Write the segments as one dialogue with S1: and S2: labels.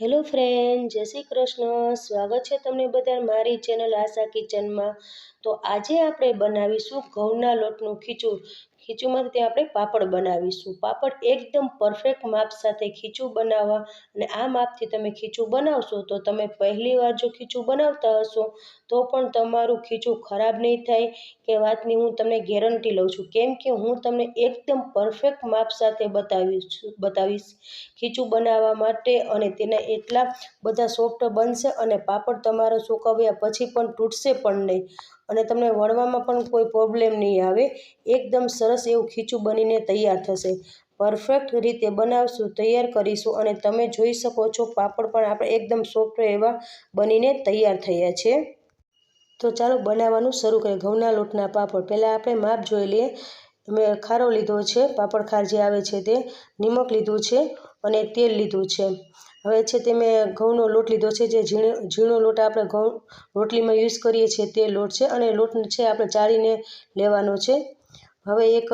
S1: Hello friend જય શ્રી કૃષ્ણ. સ્વાગત છે તમને બધા મારી ચેનલ આશા કિચનમાં તો આજે આપણે બનાવીશું ઘઉંના લોટનું ખીચું. ખીચુંમાંથી આપણે પાપડ બનાવીશું. પાપડ એકદમ પરફેક્ટ માપ સાથે ખીચું બનાવવા અને આ માપથી તમે ખીચું બનાવશો તો તમે પહેલી વાર જો ખીચું બનાવતા હશો તો પણ તમારું ખીચું ખરાબ નહીં થાય કે વાતની હું તમને ગેરંટી લઉં છું. કેમ કે હું તમને એકદમ પરફેક્ટ માપ સાથે બતાવીશ બતાવીશ ખીચું બનાવવા માટે અને તેના એટલા બધા સોફ્ટ બનશે અને પાપડ તમારો સુકવ્યા પછી પણ તૂટશે પણ નહીં. અને તમને વણવામાં પણ કોઈ પ્રોબ્લેમ નહીં આવે. એકદમ સરસ એવું ખીચું બનીને તૈયાર થશે. પરફેક્ટ રીતે બનાવશું, તૈયાર કરીશું અને તમે જોઈ શકો છો પાપડ પણ આપણે એકદમ સોફ્ટ એવા બનીને તૈયાર થયા છે. તો ચાલો બનાવવાનું શરૂ કરીએ. ઘઉંના લોટના પાપડ. પહેલાં આપણે માપ જોઈ લઈએ. મેં ખારો લીધો છે, પાપડ ખાર જે આવે છે તે, નિમક લીધું છે અને તેલ લીધું છે. હવે છે તે મેં ઘઉંનો લોટ લીધો છે, જે ઝીણો ઝીણો લોટ આપણે ઘઉં રોટલીમાં યુઝ કરીએ છીએ તે લોટ છે અને લોટ છે આપણે ચાળીને લેવાનો છે. હવે એક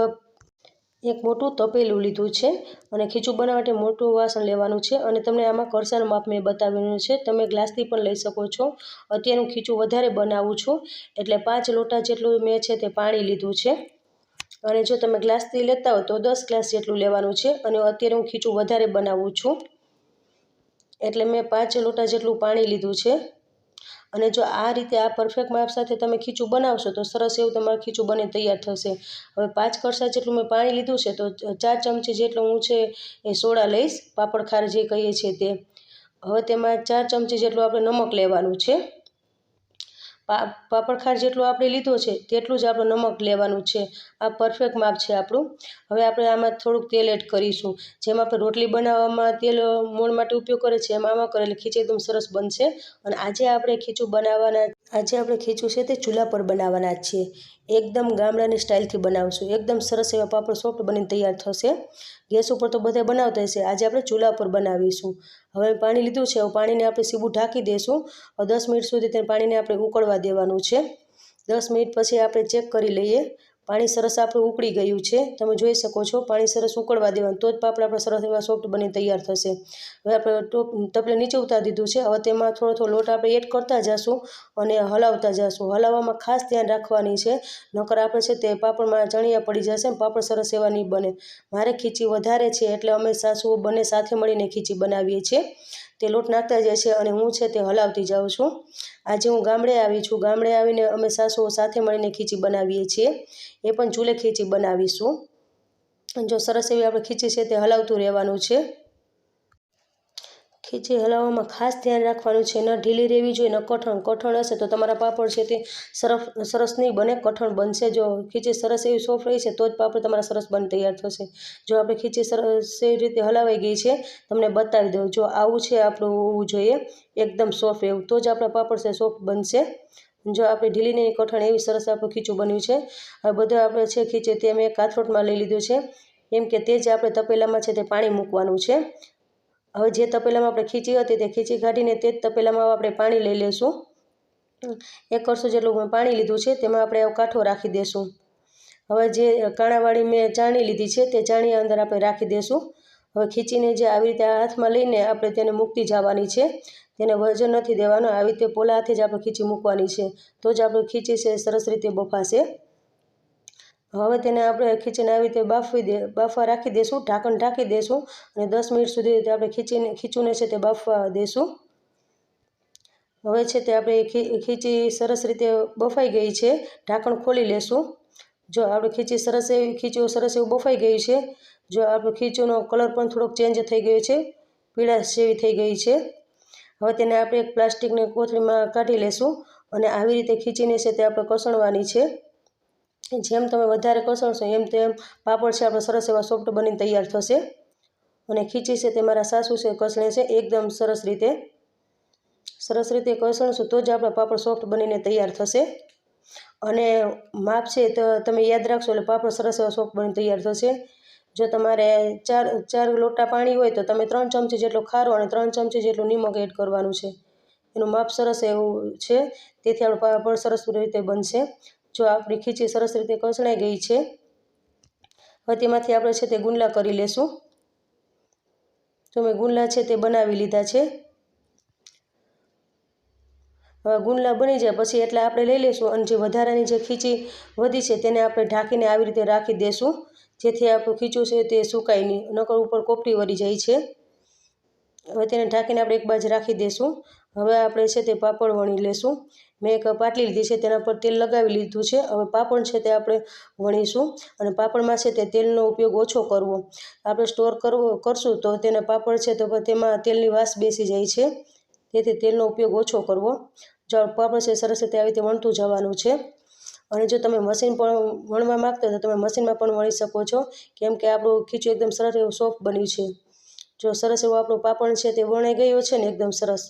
S1: એક મોટું તપેલું લીધું છે અને ખીચું બનાવવા માટે મોટું વાસણ લેવાનું છે અને તમને આમાં કરસાનું માપ મેં બતાવેલું છે. તમે ગ્લાસથી પણ લઈ શકો છો. અત્યારે હું ખીચું વધારે બનાવું છું એટલે પાંચ લોટા જેટલું મેં છે તે પાણી લીધું છે. અને જો તમે ગ્લાસથી લેતા હો તો દસ ગ્લાસ જેટલું લેવાનું છે અને અત્યારે હું ખીચું વધારે બનાવું છું. એટલે મેં પાંચ લોટા જેટલું પાણી લીધું છે. અને જો આ રીતે આ પરફેક્ટ માપ સાથે તમે ખીચું બનાવશો તો સરસ એવું તમારું ખીચું બને તૈયાર થશે. હવે પાંચ કળસા જેટલું મેં પાણી લીધું છે તો ચાર ચમચી જેટલું હું છે એ સોડા લઈશ પાપડ ખાર જે કહીએ છીએ તે. હવે તેમાં ચાર ચમચી જેટલું આપણે નમક લેવાનું છે. પાપડ ખાર જેટલું આપણે લીધો છે, તેટલું જ આપણે નમક લેવાનું છે. આ પરફેક્ટ માપ છે આપણું. હવે આપણે આમાં થોડુંક તેલ એડ કરીશું. જેમ આપણે રોટલી બનાવવામાં તેલ મોણ માટે ઉપયોગ કરે છે, એમાં આમાં કરે, એટલે ખીચું એકદમ સરસ બનશે. અને આજે આપણે ખીચું બનાવવાના, આજે આપણે ખીચું છે તે ચૂલા પર બનાવવાના છીએ. એકદમ ગામડાની સ્ટાઇલથી બનાવશું. એકદમ સરસ એવા પાપડ સોફ્ટ બનીને તૈયાર થશે. ગેસ ઉપર તો બધા બનાવતા હશે. આજે આપણે ચૂલા પર બનાવીશું. હવે પાણી લીધું છે. હવે પાણીને આપણે સીબું ઢાંકી દઈશું દસ મિનિટ સુધી તે પાણીને આપણે ઉકળવા દેવાનું છે. દસ મિનિટ પછી આપણે ચેક કરી લઈએ. પાણી સરસ આપણું ઉકળી ગયું છે. તમે જોઈ શકો છો, પાણી સરસ ઉકળવા દેવાનું. તો જ પાપડ આપણે સરસ એવા સોફ્ટ બની તૈયાર થશે. હવે આપણે ટોપ, તપલે નીચે ઉતારી દીધું છે. હવે તેમાં થોડો થોડો લોટ આપણે એડ કરતા જઈશું અને હલાવતા જઈશું હલાવવામાં ખાસ ધ્યાન રાખવાની છે. નકર આપણે છે તે પાપડમાં ચણિયા પડી જશે પાપડ સરસ એવા નહીં બને. મારે ખીચી વધારે છે એટલે અમે સાસુઓ બંને સાથે મળીને ખીચી બનાવીએ છીએ. તે લોટ નાખતા જાય છે અને હું છે તે હલાવતી જાઉં છું. આજે હું ગામડે આવી છું. ગામડે આવીને અમે સાસુઓ સાથે મળીને ખીચી બનાવીએ છીએ. એ પણ ચૂલે ખીચી બનાવીશું. જો સરસ એવી આપણે ખીચી છે તે હલાવતું રહેવાનું છે. ખીચી હલાવવામાં ખાસ ધ્યાન રાખવાનું છે. ન ઢીલી રહેવી જોઈએ, ન કઠણ. કઠણ હશે તો તમારા પાપડ છે તે સરસ સરસ નહીં બને, કઠણ બનશે. જો ખીચી સરસ એવી સોફ્ટ રહી છે, તો જ પાપડ તમારા સરસ બન તૈયાર થશે. જો આપણે ખીચી સરસ એવી રીતે હલાવાઈ ગઈ છે, તમને બતાવી દઉં. જો આવું છે, આપણું હોવું જોઈએ, એકદમ સોફ્ટ એવું. તો જ આપણા પાપડ છે, સોફ્ટ બનશે. જો આપણે ઢીલી નહીં, કઠણ એવી સરસ આપણું ખીચું બન્યું છે. હવે બધું આપણે છે ખીચે તે મેં કાથરોટમાં લઈ લીધું છે. એમ કે તે જ આપણે તપેલામાં છે તે પાણી મૂકવાનું છે. હવે જે તપેલામાં આપણે ખીચી હતી તે ખીચી કાઢીને તે જ તપેલામાં આપણે પાણી લઈ લઈશું. એક કરશું જેટલું મેં પાણી લીધું છે તેમાં આપણે કાંઠો રાખી દઈશું હવે જે કાણાવાળી મેં ચાણી લીધી છે તે ચાણી અંદર આપણે રાખી દઈશું હવે ખીચીને જે આવી રીતે હાથમાં લઈને આપણે તેને મૂકતી જવાની છે. તેને વજન નથી દેવાનું. આવી રીતે પોલા હાથે જ આપણે ખીચી મૂકવાની છે. તો જ આપણે ખીચી છે, સરસ રીતે બફાશે. હવે તેને આપણે ખીચીને આવી રીતે બાફવી દે, બાફવા રાખી દઈશું ઢાંકણ ઢાંકી દઈશું અને દસ મિનિટ સુધી આપણે ખીચીને, ખીચુને છે તે બાફવા દઈશું હવે છે તે આપણે ખીચી સરસ રીતે બફાઈ ગઈ છે, ઢાંકણ ખોલી લેશું. જો આપણે ખીચી સરસ એવી ખીચું સરસ એવું બફાઈ ગયું છે, જો આપણે ખીચુંનો કલર પણ થોડોક ચેન્જ થઈ ગયો છે, પીળાશ જેવી થઈ ગઈ છે. હવે તેને આપણે એક પ્લાસ્ટિકની કોથળીમાં કાઢી લેશું અને આવી રીતે ખીચીને છે તે આપણે કસણવાની છે. જેમ તમે વધારે કસણશો એમ તેમ પાપડ છે. આપણે સરસ એવા સોફ્ટ બનીને તૈયાર થશે. અને ખીચી છે તે મારા સાસુ છે કસણે છે. એકદમ સરસ રીતે સરસ રીતે કસણશું તો જ આપણા પાપડ સોફ્ટ બનીને તૈયાર થશે. અને માપ છે તો તમે યાદ રાખશો એટલે પાપડ સરસ એવા સોફ્ટ બની તૈયાર થશે. જો તમારે ચાર ચાર લોટા પાણી હોય તો તમે ત્રણ ચમચી જેટલો ખારો અને ત્રણ ચમચી જેટલું નિમક એડ કરવાનું છે. એનું માપ સરસ એવું છે. તેથી આપણું પાપડ સરસ રીતે બનશે. જો આપણી ખીચી સરસ રીતે કસણાઈ ગઈ છે. હવે તેમાંથી આપણે છે તે ગુંદલા કરી લેશું. તો મેં ગુંદલા છે તે બનાવી લીધા છે. હવે ગુંડલા બની જાય પછી એટલે આપણે લઈ લઈશું અને જે વધારાની જે ખીચી વધી છે તેને આપણે ઢાંકીને આવી રીતે રાખી દઈશું જેથી આપણું ખીચું છે તે સુકાય નહીં, નકર ઉપર કોપટી વળી જાય છે. હવે તેને ઢાંકીને આપણે એક બાજુ રાખી દઈશું હવે આપણે છે તે પાપડ વણી લેશું. મેં એક પાટલી લીધી છે, તેના પર તેલ લગાવી લીધું છે. હવે પાપડ છે તે આપણે વણીશું અને પાપડમાં છે તે તેલનો ઉપયોગ ઓછો કરવો. આપણે સ્ટોર કરવો, કરશું તો તેના પાપડ છે તો તેમાં તેલની વાસ બેસી જાય છે. તેથી તેલનો ઉપયોગ ઓછો કરવો. જો પાપડ છે સરસ રીતે આવી રીતે વણતું જવાનું છે. અને જો તમે મશીન પણ વણવા માગતા હો તો તમે મશીનમાં પણ વણી શકો છો. કેમ કે આપણું ખીચું એકદમ સરસ એવું સોફ્ટ બન્યું છે. જો સરસ એવું આપણું પાપડ છે તે વણાઈ ગયો છે ને, એકદમ સરસ.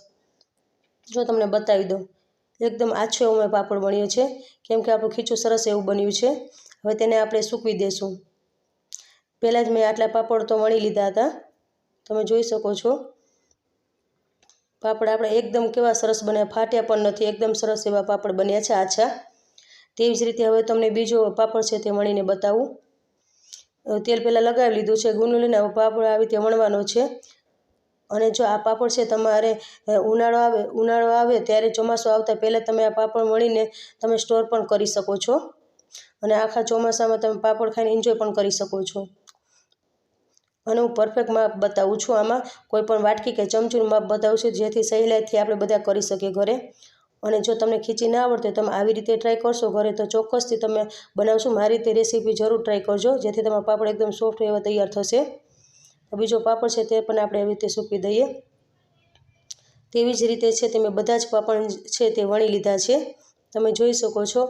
S1: જો તમને બતાવી દઉં. એકદમ આછો એવો મેં પાપડ બન્યો છે. કેમ કે આપણું ખીચું સરસ એવું બન્યું છે. હવે તેને આપણે સૂકવી દઈશું પહેલાં જ મેં આટલા પાપડ તો વણી લીધા હતા. તમે જોઈ શકો છો. પાપડ આપણે એકદમ કેવા સરસ બન્યા. ફાટ્યા પણ નથી. એકદમ સરસ એવા પાપડ બન્યા છે આછા. તેવી જ રીતે હવે તમને બીજો પાપડ છે તે વણીને બતાવું. તેલ પહેલાં લગાવી લીધું છે. હવે પાપડ આવી રીતે વણવાનો છે. અને જો આ પાપડ છે તમારે ઉનાળો આવે ઉનાળો આવે ત્યારે ચોમાસું આવતા પહેલાં તમે આ પાપડ વણીને તમે સ્ટોર પણ કરી શકો છો. અને આખા ચોમાસામાં તમે પાપડ ખાઈને એન્જોય પણ કરી શકો છો. અને હું પરફેક્ટ માપ બતાવું છું આમાં. કોઈ પણ વાટકી કે ચમચીનું માપ બતાવું છું જેથી સહેલાઈથી આપણે બધા કરી શકીએ ઘરે. અને જો તમને ખીચી ના આવડતી તમે આવી રીતે ટ્રાય કરશો ઘરે તો ચોક્કસથી તમે બનાવશો. મારી રીતે રેસીપી જરૂર ટ્રાય કરજો જેથી તમારા પાપડ એકદમ સોફ્ટ એવા તૈયાર થશે. બીજો પાપડ છે તે પણ આપણે આવી રીતે સૂકવી દઈએ. તેવી જ રીતે છે તે મેં બધા જ પાપડ છે તે વણી લીધા છે. તમે જોઈ શકો છો.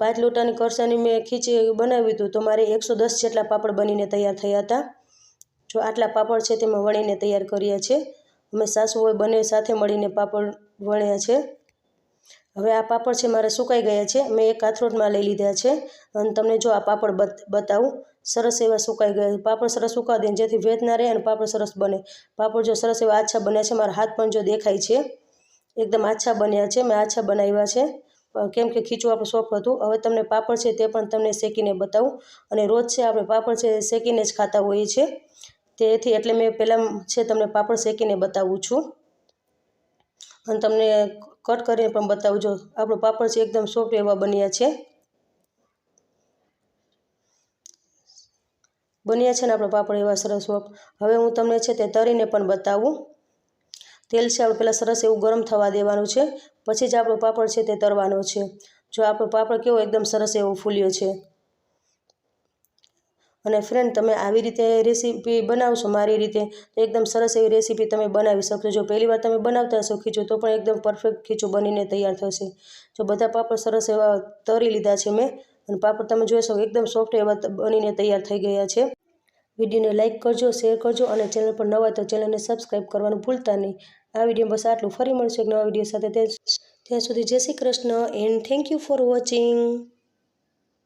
S1: પાંચ લોટાની કરસાની મેં ખીચી બનાવ્યું હતું તો મારે એકસો દસ જેટલા પાપડ બનીને તૈયાર થયા હતા. જો આટલા પાપડ છે તે મેં વણીને તૈયાર કર્યા છે અમે સાસુ હોય બંને સાથે મળીને પાપડ વણ્યા છે. હવે આ પાપડ છે, મારે સુકાઈ ગયા છે. મેં એક કાથરોટમાં લઈ લીધા છે. અને તમને જો આ પાપડ બતાવું. સરસ એવા સુકાઈ ગયા પાપડ સરસ સુકાવી દે જેથી ભેજ ના રહે અને પાપડ સરસ બને. પાપડ જો સરસ એવા આછા બન્યા છે, મારા હાથ પણ જો દેખાય છે. એકદમ આછા બન્યા છે. મેં આછા બનાવ્યા છે. કેમ કે ખીચું આપણું સોફ્ટ હતું. હવે તમને પાપડ છે તે પણ તમને શેકીને બતાવું. અને રોજ છે, આપણે પાપડ છે શેકીને જ ખાતા હોઈએ છીએ. તેથી એટલે મેં પહેલાં છે, તમને પાપડ શેકીને બતાવું છું. અને તમને કટ કરીને પણ બતાવજો આપણો પાપડ છે એકદમ સોફ્ટ એવા બન્યા છે. બન્યા છે ને આપણો પાપડ એવા સરસ સોફ્ટ હવે હું તમને છે તે તરીને પણ બતાવું. તેલ છે આપણે પહેલાં સરસ એવું ગરમ થવા દેવાનું છે. પછી જ આપણો પાપડ છે તે તરવાનો છે. જો આપણો પાપડ કેવો એકદમ સરસ એવો ફૂલ્યો છે. અને ફ્રેન્ડ તમે આવી રીતે રેસીપી બનાવશો મારી રીતે, તો એકદમ સરસ એવી રેસીપી તમે બનાવી શકશો. જો પહેલી વાર તમે બનાવતા હશો ખીચું, તો પણ એકદમ પરફેક્ટ ખીચું બનીને તૈયાર થશે. જો બધા પાપડ સરસ એવા તરી લીધા છે મેં, અને પાપડ તમે જોઈ શકો એકદમ સોફ્ટ એવા બનીને તૈયાર થઈ ગયા છે. વિડીયોને લાઇક કરજો શેર કરજો, અને ચેનલ પર નવા તો ચેનલને સબસ્ક્રાઈબ કરવાનું ભૂલતા નહીં. આ વીડિયો બસ આટલું. ફરી મળશે એક નવા વીડિયો સાથે. ત્યાં સુધી જય Shri Krishna and thank you for watching